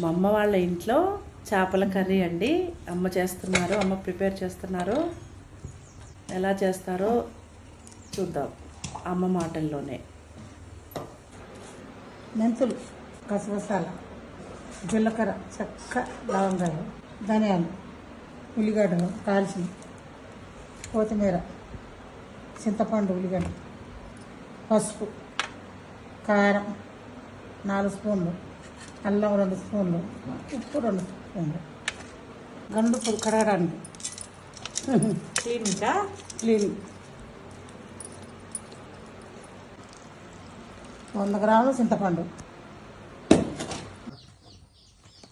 మా అమ్మ వాళ్ళ ఇంట్లో చేపల కర్రీ అండి. అమ్మ చేస్తున్నారు అమ్మ ప్రిపేర్ చేస్తున్నారు. ఎలా చేస్తారో చూద్దాం. అమ్మ మాటల్లోనే. మెంతులు గసగసాల జీలకర్ర చెక్క లవంగాలు ధనియాలు ఉల్లిగడ్డలు కాల్చిన కొత్తిమీర చింతపండు ఉల్లిగడ్డ పసుపు కారం నాలుగు స్పూన్లు అల్లం రెండు స్పూన్లు ఉప్పు రెండు స్పూన్లు. గండు పొడి కడగడానికి. క్లీన్గా క్లీన్. వంద గ్రాములు చింతపండు.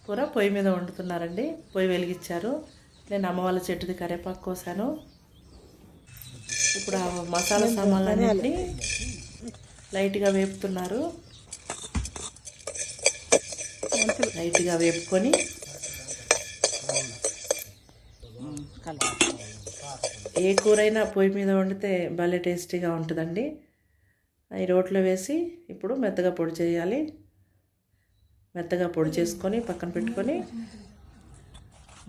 కూర పొయ్యి మీద వండుతున్నారండి. పొయ్యి వెలిగించారు. నేను అమ్మ వాళ్ళ చెట్టుది కరివేపాకు కోసాను. ఇప్పుడు ఆ మసాలా సామాన్లన్నింటినీ లైట్గా వేపుతున్నారు. లైట్గా వేపుకొని ఏ కూరైనా పొయ్యి మీద వండితే భలే టేస్టీగా ఉంటుందండి. ఈ రోట్లో వేసి ఇప్పుడు మెత్తగా పొడి చేయాలి. మెత్తగా పొడి చేసుకొని పక్కన పెట్టుకొని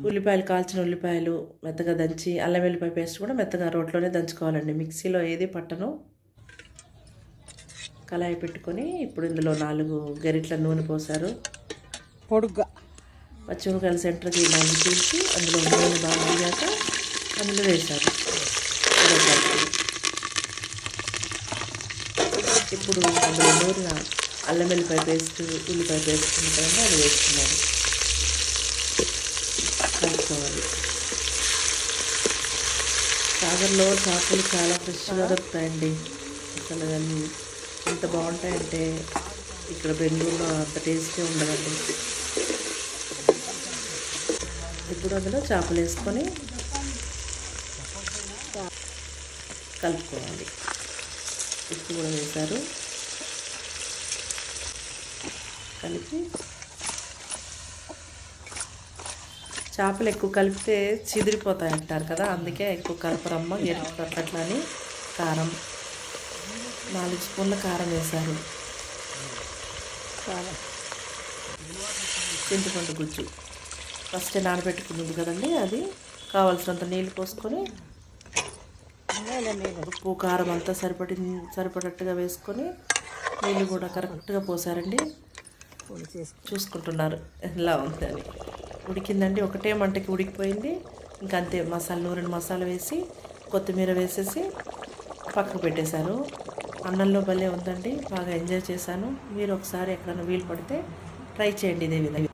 ఉల్లిపాయలు కాల్చిన ఉల్లిపాయలు మెత్తగా దంచి అల్లం వెల్లిపాయ పేస్ట్ కూడా మెత్తగా రోట్లోనే దంచుకోవాలండి. మిక్సీలో ఏది పట్టను. కళాయి పెట్టుకొని ఇప్పుడు ఇందులో నాలుగు గరిట్ల నూనె పోసారు. పొడుగ్గా. పచ్చిమిరకాయల సెంటర్కి నాలుగు తీసి అందులో నూనె బాగా అయ్యాక అందులో వేశారు. ఇప్పుడు అందులో నూరిన అల్లం వెల్లిపాయ పేస్ట్ ఉల్లిపాయ పేస్ట్ ఉంటాయండి అది వేస్తున్నారు. కలుపుకోవాలి. సాగర్లో చేపలు చాలా ఫ్రెష్గా దొరుకుతాయండి. అసలు అవి ఎంత బాగుంటాయంటే ఇక్కడ బెంగళూరులో అంత టేస్టే ఉండదండి. ఇప్పుడు అందులో చేపలు వేసుకొని కలుపుకోవాలి. ఉప్పు కూడా వేశారు. కలిపి చేపలు ఎక్కువ కలిపితే చిదిరిపోతాయి అంటారు కదా అందుకే ఎక్కువ కలపరమ్మ ఎరుపు కట్టట్లా కారం నాలుగు స్పూన్ల కారం వేశారు. చింతపండు గుజ్జు. ఫస్ట్ నానబెట్టుకున్నది కదండి అది. కావాల్సినంత నీళ్ళు పోసుకొని ఉప్పు కారం అంతా సరిపడి సరిపడట్టుగా వేసుకొని నీళ్ళు కూడా కరెక్ట్గా పోసారండి. చూసుకుంటున్నారు ఎలా ఉంది అని. ఉడికిందండి. ఒకటే మంటకి ఉడికిపోయింది. ఇంకా అంతే మసాలా నూరిన మసాలా వేసి కొత్తిమీర వేసేసి పక్కకు పెట్టేశారు అన్నంలో భలే ఉందండి. బాగా ఎంజాయ్ చేశాను. మీరు ఒకసారి ఎక్కడైనా వీలు పడితే ట్రై చేయండి ఇదే విధంగా.